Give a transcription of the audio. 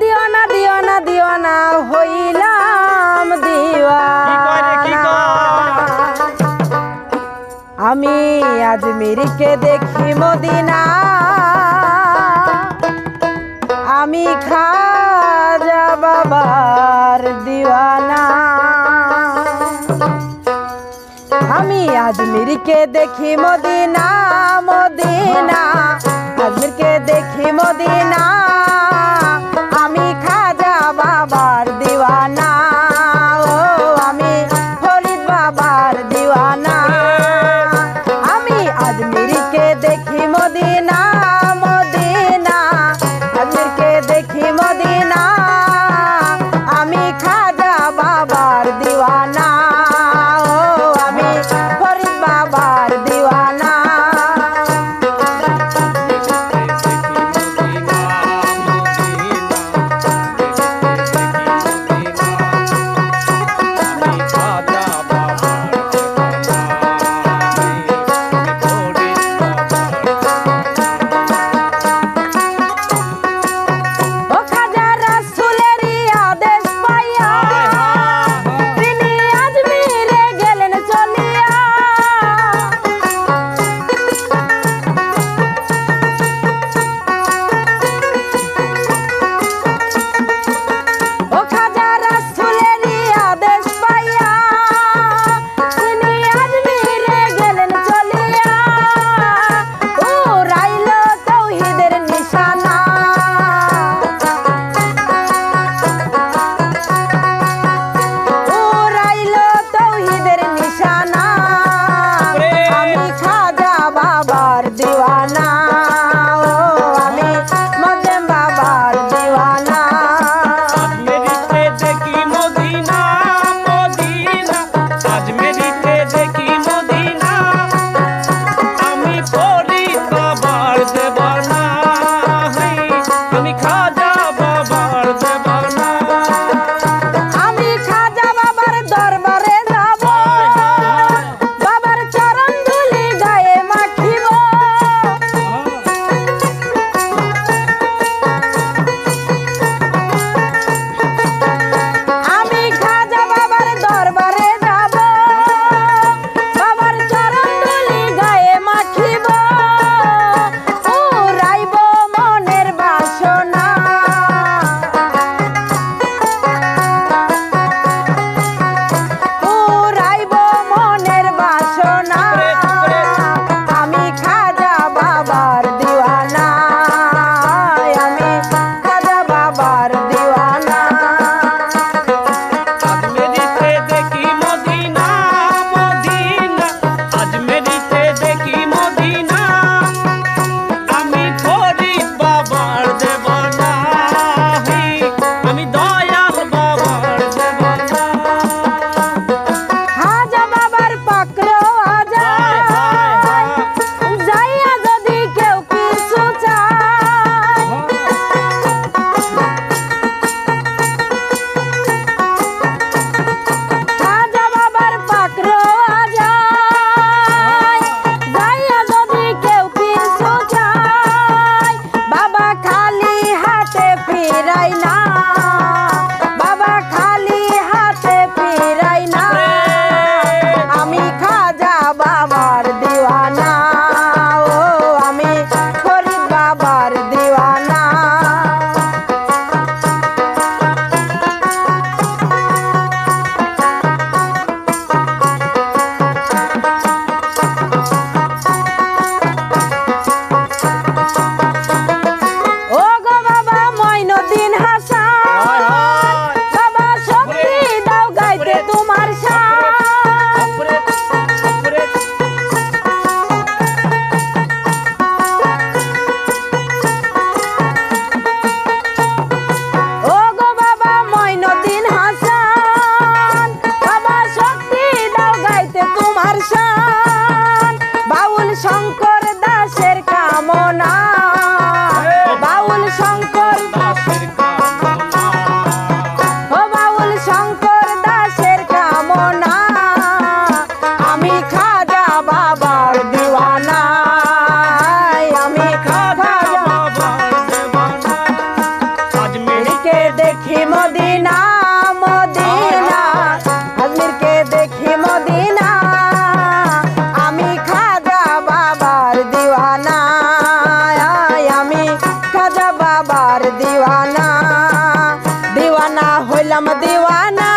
দিও না দিও না দিও না, হইলাম দিওয়া আমি আজমিরকে দেখি মদিনা। আমি খাজা বাবার দিওয়ানা। আমি আজমিরকে দেখি মদিনা মদিনা। আজমিরকে দেখি মদিনা। না হইলাম দিওয়ানা